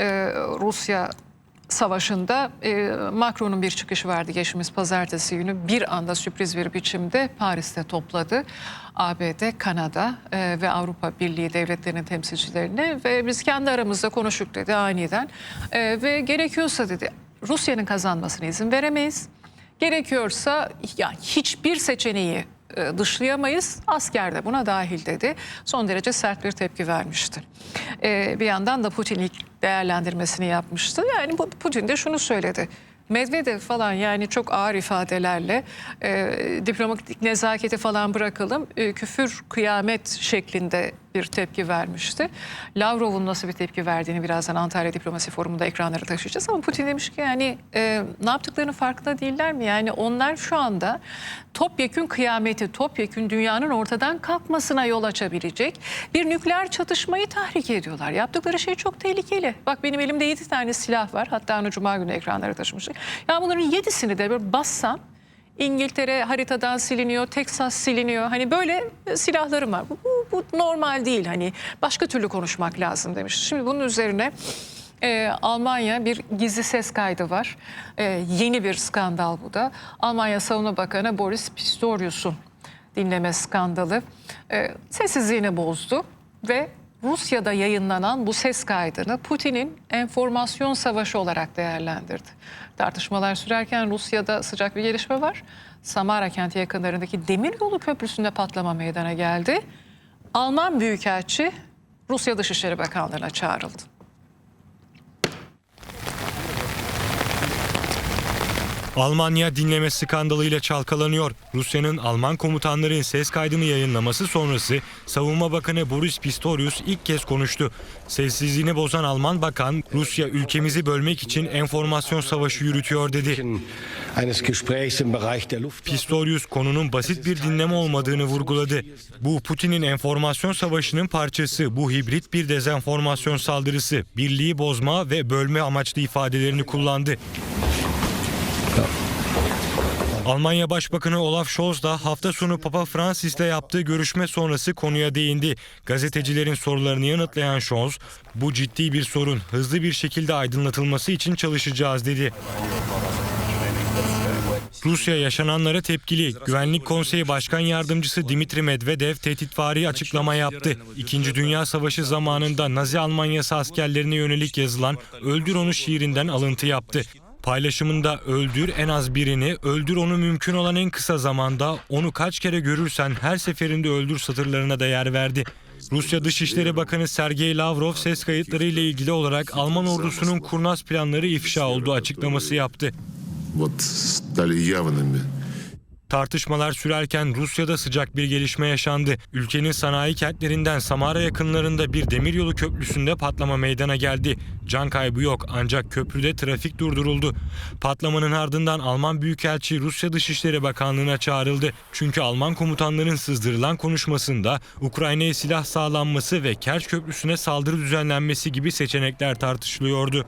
e, Rusya savaşında e, Macron'un bir çıkışı vardı geçtiğimiz pazartesi günü. Bir anda sürpriz bir biçimde Paris'te topladı. ABD, Kanada e, ve Avrupa Birliği devletlerinin temsilcilerini ve biz kendi aramızda konuştuk dedi aniden. E, ve gerekiyorsa dedi Rusya'nın kazanmasına izin veremeyiz. Gerekiyorsa ya hiçbir seçeneği dışlayamayız. Asker de buna dahil dedi. Son derece sert bir tepki vermişti. E, bir yandan da Putin ilk değerlendirmesini yapmıştı. Yani Putin de şunu söyledi. Medvedev falan yani çok ağır ifadelerle e, diplomatik nezaketi falan bırakalım e, küfür kıyamet şeklinde bir tepki vermişti. Lavrov'un nasıl bir tepki verdiğini birazdan Antalya Diplomasi Forumu'nda ekranlara taşıyacağız. Ama Putin demiş ki yani e, ne yaptıklarının farkında değiller mi? Yani onlar şu anda topyekün kıyameti, topyekün dünyanın ortadan kalkmasına yol açabilecek bir nükleer çatışmayı tahrik ediyorlar. Yaptıkları şey çok tehlikeli. Bak benim elimde 7 tane silah var. Hatta onu Cuma günü ekranlara taşımıştık. Ya bunların 7'sini de böyle bassam İngiltere haritadan siliniyor, Teksas siliniyor. Hani böyle silahlarım var. Bu, bu, bu normal değil. Hani başka türlü konuşmak lazım demiş. Şimdi bunun üzerine e, Almanya bir gizli ses kaydı var. E, yeni bir skandal bu da. Almanya Savunma Bakanı Boris Pistorius'un dinleme skandalı e, sessizliğini bozdu ve Rusya'da yayınlanan bu ses kaydını Putin'in enformasyon savaşı olarak değerlendirdi. Tartışmalar sürerken Rusya'da sıcak bir gelişme var. Samara kenti yakınlarındaki demiryolu köprüsünde patlama meydana geldi. Alman Büyükelçi Rusya Dışişleri Bakanlığı'na çağrıldı. Almanya dinleme skandalıyla çalkalanıyor. Rusya'nın Alman komutanların ses kaydını yayınlaması sonrası Savunma Bakanı Boris Pistorius ilk kez konuştu. Sessizliğini bozan Alman bakan Rusya ülkemizi bölmek için enformasyon savaşı yürütüyor dedi. Pistorius konunun basit bir dinleme olmadığını vurguladı. Bu Putin'in enformasyon savaşının parçası, bu hibrit bir dezenformasyon saldırısı, birliği bozma ve bölme amaçlı ifadelerini kullandı. Almanya Başbakanı Olaf Scholz da hafta sonu Papa Francis'le yaptığı görüşme sonrası konuya değindi. Gazetecilerin sorularını yanıtlayan Scholz, bu ciddi bir sorun, hızlı bir şekilde aydınlatılması için çalışacağız dedi. Rusya yaşananlara tepkili. Güvenlik Konseyi Başkan Yardımcısı Dimitri Medvedev tehditvari açıklama yaptı. İkinci Dünya Savaşı zamanında Nazi Almanyası askerlerine yönelik yazılan Öldür Onu şiirinden alıntı yaptı. Paylaşımında öldür en az birini, öldür onu mümkün olan en kısa zamanda, onu kaç kere görürsen her seferinde öldür satırlarına da yer verdi. Rusya Dışişleri Bakanı Sergey Lavrov ses kayıtları ile ilgili olarak Alman ordusunun kurnaz planları ifşa olduğu açıklaması yaptı. вот стали явными. Tartışmalar sürerken Rusya'da sıcak bir gelişme yaşandı. Ülkenin sanayi kentlerinden Samara yakınlarında bir demiryolu köprüsünde patlama meydana geldi. Can kaybı yok ancak köprüde trafik durduruldu. Patlamanın ardından Alman Büyükelçi Rusya Dışişleri Bakanlığı'na çağrıldı. Çünkü Alman komutanların sızdırılan konuşmasında Ukrayna'ya silah sağlanması ve Kerç Köprüsü'ne saldırı düzenlenmesi gibi seçenekler tartışılıyordu.